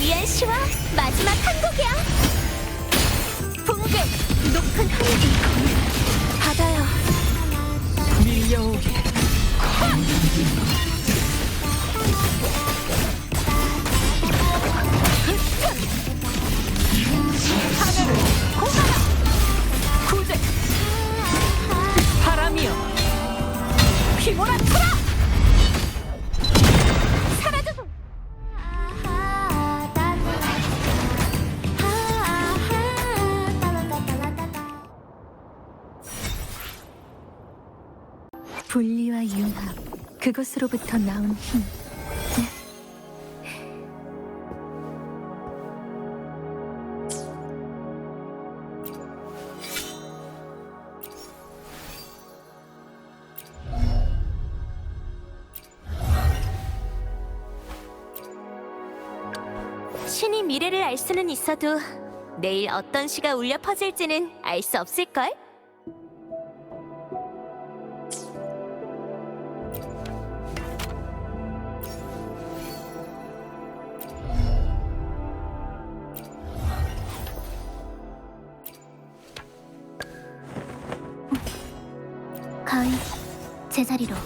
위한 시와 마지막 항곡이야. 붕괴 높은 하늘이 바다여 밀려오게 분리와 융합 그것으로부터 나온 힘 신이 미래를 알 수는 있어도 내일 어떤 시가 울려 퍼질지는 알 수 없을걸? 가위 제자리로